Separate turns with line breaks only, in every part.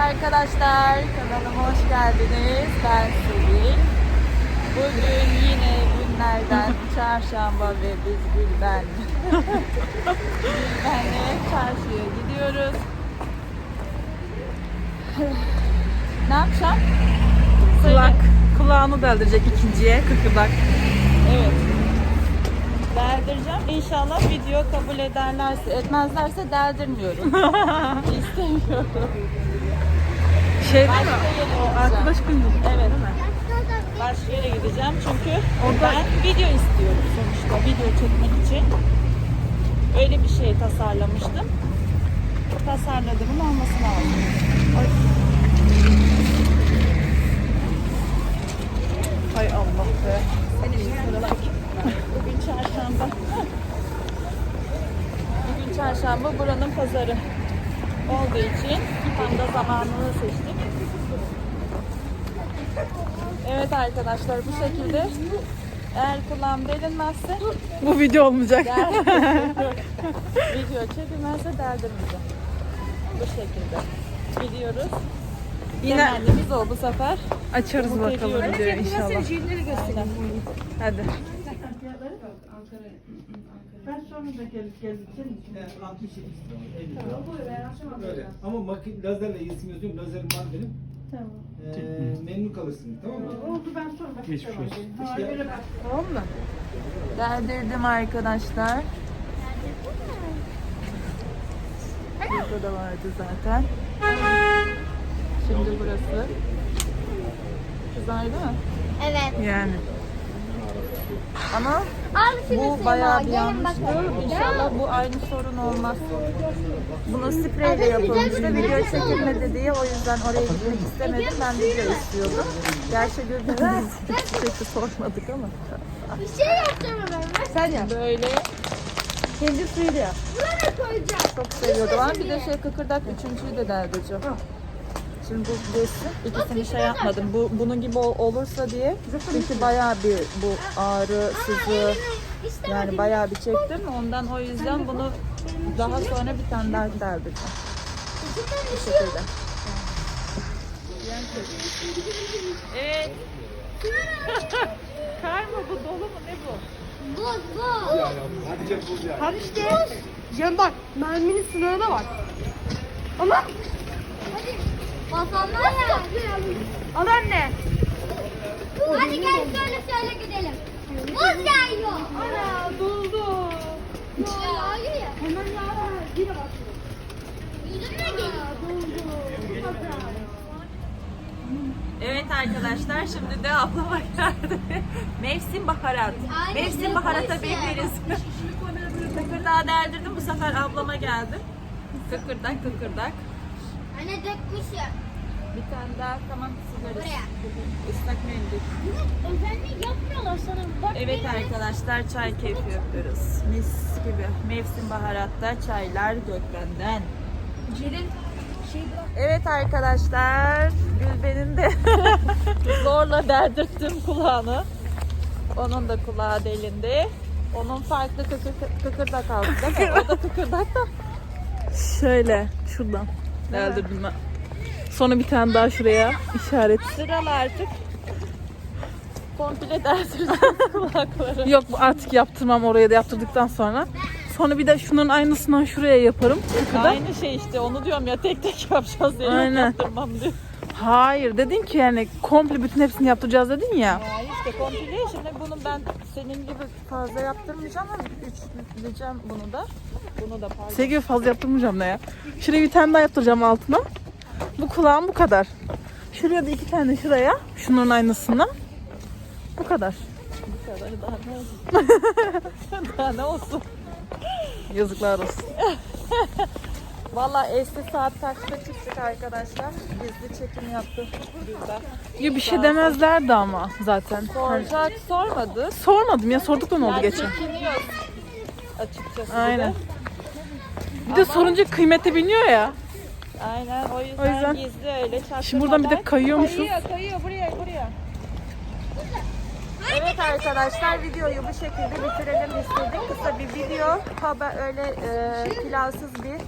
arkadaşlar, kanalıma hoş geldiniz. Ben Selin. Bugün yine günlerden çarşamba ve biz Gülben. Gülben'le çarşıya gidiyoruz. ne yapacağım? Söyle.
Kulak, kulağını deldirecek ikinciye kıkırdak.
Evet. Deldireceğim. İnşallah video kabul ederlerse, etmezlerse deldirmiyorum. İstemiyorum.
Şey değil mi? O arkadaş günü.
Evet. Başka yere gideceğim çünkü
Orada-
ben video istiyorum sonuçta video çekmek için. Öyle bir şey tasarlamıştım. Tasarladığımın olması lazım. Ay,
Hay Allah be.
Bugün çarşamba. Bugün çarşamba buranın pazarı olduğu için tam da zamanını seçtik. Evet arkadaşlar bu şekilde eğer kulağım delinmezse
Bu video olmayacak.
der, video çekilmezse deldirmeyeceğim. Bu şekilde gidiyoruz.
Yine-
Temennimiz o bu sefer.
Açarız
Umut
bakalım
ediyorum.
videoyu inşallah. Hadi.
Ben sonra da gelip gelip senin için.
68 lira. Öyle. Ama makine lazerle yazıyorum. Lazerim var benim.
Tamam.
Ee, memnun kalırsın. Tamam mı?
Oldu ben sonra bakacağım.
Geçmiş olsun.
Ha, öyle bak.
Tamam mı?
Deldirdim arkadaşlar. Burada da vardı zaten. Şimdi burası. Güzel değil mi?
Evet.
Yani.
Ama
Al şunu
bu bayağı bir yanlıştı. İnşallah bu aynı sorun olmaz. Bunu spreyle yapılmıştı. Video çekilmedi diye o yüzden oraya gitmek istemedim. Ben video istiyordum. Gerçi birbirine sürekli sormadık ama.
Bir şey yaptırma ben. Sen yap.
Böyle
Kendi suyuyla yap.
Buraya koyacağım.
çok seviyordu. Var bir de şey kıkırdak üçüncüyü de deldireceğim. Şimdi bu geçsin. İkisini şey yapmadım. Bu bunun gibi ol- olursa diye. Çünkü bayağı bir bu ağrı, sızı yani bayağı bir çektim. Ondan o yüzden bunu daha sonra bir tane daha deldireceğim. Bu şekilde. Evet. Kar mı bu dolu mu ne bu?
Buz buz.
Hadi işte. Cem bak merminin sınırı da var. Ama
Hadi. Basanlar ya.
al anne.
Hadi gel şöyle şöyle gidelim. Buz yağıyor.
Ana doldu.
Yağıyor ya.
Hemen ya. Yine bak.
Yüzümle geliyor.
Evet arkadaşlar şimdi de ablama geldi. Mevsim baharat.
Aynen,
Mevsim baharata bekleriz. Kıkırdağı deldirdim bu sefer ablama geldi. Kıkırdak kıkırdak.
Anne dökmüş ya.
Bir tane daha tamam sigarası.
Buraya.
Islak mendil.
Özellik yapmıyorlar sana. Bak
Evet arkadaşlar çay keyfi yapıyoruz. Mis gibi. Mevsim baharatta çaylar gökbenden. Evet arkadaşlar Gülben'in de zorla deldirttim kulağını. Onun da kulağı delindi. Onun farklı kıkır, kıkırdak aldı değil mi? O da kıkırdak da.
Şöyle şuradan deldirdim ben. Sonra bir tane daha şuraya işaret.
Sıralı artık. Komple deldireceğiz kulakları.
Yok bu artık yaptırmam oraya da yaptırdıktan sonra. Sonra bir de şunların aynısından şuraya yaparım. Kıkırdak.
Aynı şey işte onu diyorum ya tek tek yapacağız diye
Aynen.
yaptırmam diyor.
Hayır dedin ki yani komple bütün hepsini yaptıracağız dedin ya.
Ya işte komple şimdi bunu ben senin gibi fazla yaptırmayacağım ama üçleyeceğim bunu da. Bunu da pardon.
Gibi fazla yaptırmayacağım ne ya. Şuraya bir tane daha yaptıracağım altına. Bu kulağım bu kadar. Şuraya da iki tane şuraya. Şunun aynısından. Bu kadar.
Bu kadar daha ne olsun? daha ne olsun?
Yazıklar olsun.
Valla Esli saat kaçta çıktık arkadaşlar? Gizli çekim yaptık burada.
Ya bir şey demezlerdi ama zaten. Hani
Soracak sormadı.
sormadım ya sorduk da ne oldu
Yani
geçen.
çekiniyoruz açıkçası. bir de.
Aynen. Bir de sorunca kıymeti biliniyor ya.
Aynen o yüzden,
O yüzden-
gizli öyle çaktırmadan.
Şimdi buradan bir de kayıyormuşuz.
Kayıyor kayıyor buraya buraya. Evet arkadaşlar videoyu bu şekilde bitirelim istedik. Kısa bir video. Haber öyle e, plansız bir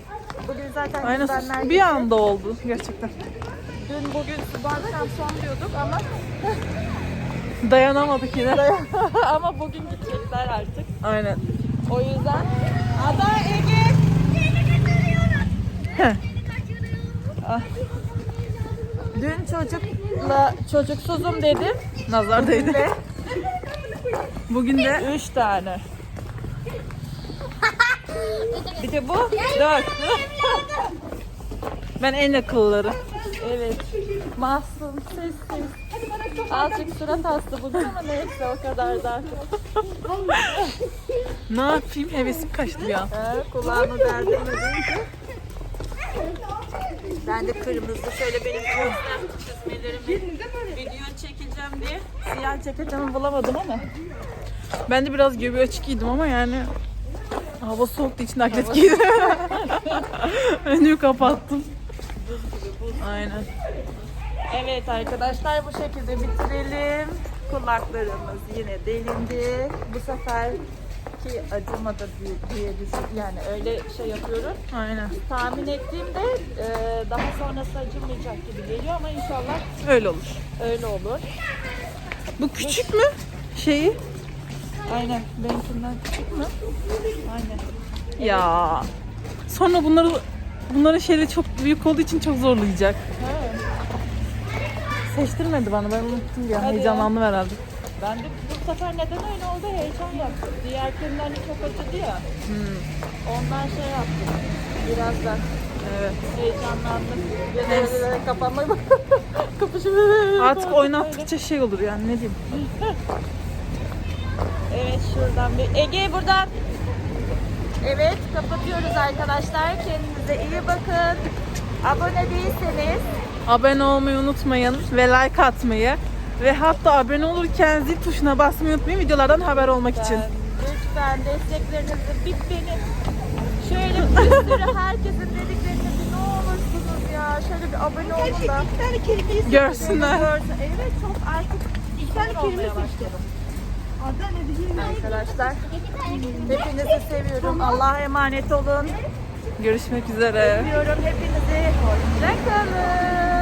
Bugün zaten
Aynen bir anda oldu gerçekten.
Dün bugün akşam son diyorduk ama
Dayanamadık yine.
ama bugün gidecekler artık.
Aynen.
O yüzden Ada Ege. Ah. Dün çocukla çocuksuzum dedim.
Nazar değdi.
Ve
Bugün de
üç tane. Bir de bu dört.
ben en akıllıları.
Evet. Mahsun sessiz. Azıcık surat hastı bugün ama neyse o kadar da.
Ne yapayım? Hevesim kaçtı ya.
He, kulağını derdin edince. Ben de kırmızı şöyle benim gözlem çizmelerimi video çekeceğim diye siyah ceketimi bulamadım ama.
Ben de biraz göbeği açık giydim ama yani hava soğuktu için atlet giydim. Önümü kapattım. Aynen.
Evet arkadaşlar bu şekilde bitirelim. Kulaklarımız yine delindi. Bu sefer ki acımadı diye, diye düşün. Yani öyle şey yapıyorum.
Aynen.
Tahmin ettiğimde e, daha sonrası acımayacak gibi geliyor ama inşallah
Öyle olur.
öyle olur.
Bu küçük mü? Şeyi?
Aynen. Benimkinden küçük mü? Aynen.
Ya. Sonra bunları bunların şeyleri çok büyük olduğu için çok zorlayacak. Seçtirmedi bana. Ben unuttum an.
Hadi
Heyecanlandım herhalde.
Ben de bu sefer neden öyle oldu heyecan yaptım. Diğerkinin hani çok acıdı ya. Ondan şey yaptım. Biraz da
Evet.
heyecanlandım. Yine kapanmayı kapışım.
Artık oynattıkça şey olur yani ne diyeyim.
Evet şuradan bir Ege buradan. Evet kapatıyoruz arkadaşlar. Kendinize iyi bakın. Abone değilseniz
Abone olmayı unutmayın ve like atmayı ve hatta abone olurken zil tuşuna basmayı unutmayın videolardan haber olmak için.
Lütfen desteklerinizi bir benim şöyle bir sürü herkesin dediklerini bir ne olursunuz ya şöyle bir abone olun da
Görsünler.
görsün. Evet çok artık işler olmaya başladı. Arkadaşlar hepinizi seviyorum. Allah'a emanet olun.
Görüşmek üzere.
Seviyorum hepinizi. Hoşçakalın.